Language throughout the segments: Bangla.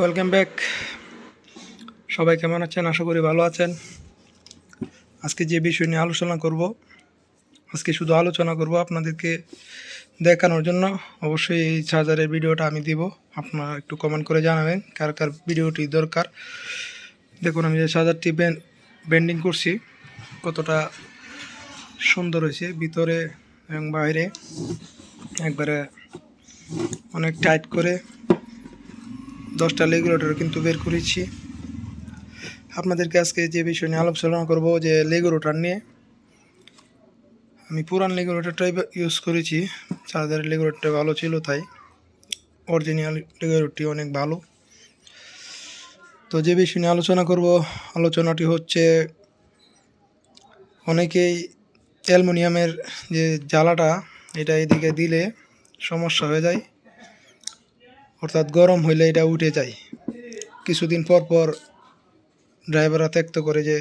ওয়েলকাম ব্যাক সবাই কেমন আছেন? আশা করি ভালো আছেন। আজকে যে বিষয় নিয়ে আলোচনা করব, আজকে শুধু আলোচনা করব আপনাদেরকে দেখানোর জন্য। অবশ্যই এই চার্জারের ভিডিওটা আমি দিব। আপনারা একটু কমেন্ট করে জানাবেন কার কার ভিডিওটি দরকার। দেখুন, আমি যে চার্জারটি বেন্ডিং করছি, কতটা সুন্দর হয়েছে ভিতরে এবং বাইরে। একবারে অনেক টাইট করে দশটা লেগুলেটর কিন্তু বের করেছি। আপনাদেরকে আজকে যে বিষয় নিয়ে আলোচনা করব, যে লেগুলেটর নিয়ে, আমি পুরান লেগুলেটরটাই ইউজ করেছি। চার্জারের লেগুলেটরটা ভালো ছিল তাই। অরিজিনাল লেগুলেটরটি অনেক ভালো। তো যে বিষয় নিয়ে আলোচনা করব, আলোচনাটি হচ্ছে অনেকেই অ্যালুমিনিয়ামের যে জ্বালাটা, এটা এদিকে দিলে সমস্যা হয়ে যায়। অর্থাৎ গরম হইলে এটা উঠে যায়। কিছুদিন পর পর ড্রাইভাররা ত্যক্ত করে যে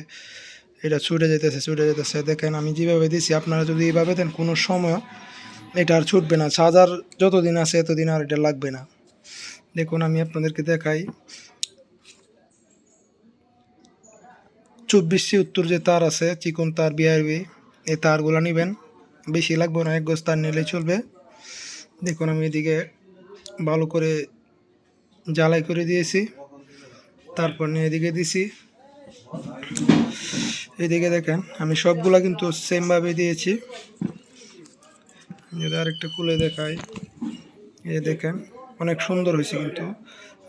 এটা ছুটে যেতেছে ছুটে যেতেছে। দেখেন আমি যেভাবে দিছি, আপনারা যদি এইভাবে দেন, কোনো সময় এটা আর ছুটবে না। চার্জার যতদিন আছে, এতদিন আর এটা লাগবে না। দেখুন, আমি আপনাদেরকে দেখাই। চব্বিশটি উত্তর যে তার আছে, চিকন তার বিআরবি এই তারগুলো নেবেন। বেশি লাগবে না, এক গজ তার নিলেই চলবে। দেখুন, আমি এদিকে ভালো করে জ্বালাই করে দিয়েছি। তারপর নিয়ে এদিকে দিছি। এদিকে দেখেন, আমি সবগুলা কিন্তু সেমভাবে দিয়েছি। যদি আরেকটা খুলে দেখাই যে দেখেন, অনেক সুন্দর হয়েছে কিন্তু।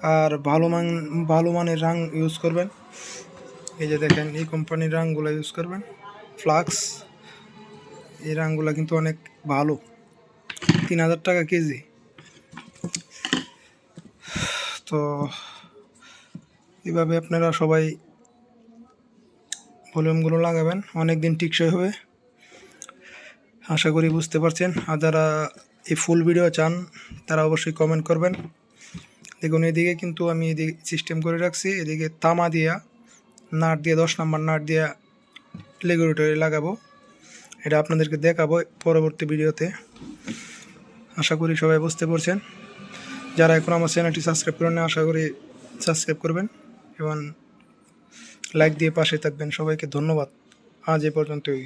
আর ভালো মান, ভালো মানের রাং ইউজ করবেন। এই যে দেখেন, এই কোম্পানির রাংগুলো ইউজ করবেন। ফ্লাক্স, এই রাংগুলো কিন্তু অনেক ভালো। তিন হাজার টাকা কেজি। তো এইভাবে আপনারা সবাই ভলিউমগুলো লাগাবেন অনেক দিন টিকসই হবে। আশা করি বুঝতে পারছেন। আর যারা এই ফুল ভিডিও চান, তারা অবশ্যই কমেন্ট করবেন। দেখুন, এদিকে কিন্তু আমি এদিকে সিস্টেম করে রাখছি। এদিকে তামা দিয়া, নাট দিয়ে, দশ নাম্বার নাট দিয়া লেগুলেটরে লাগাবো। এটা আপনাদেরকে দেখাবো পরবর্তী ভিডিওতে। আশা করি সবাই বুঝতে পারছেন। যারা এখন আমার চ্যানেলটি সাবস্ক্রাইব করেন না আশা করি সাবস্ক্রাইব করবেন এবং লাইক দিয়ে পাশে থাকবেন। সবাইকে ধন্যবাদ। আজ এ পর্যন্তই।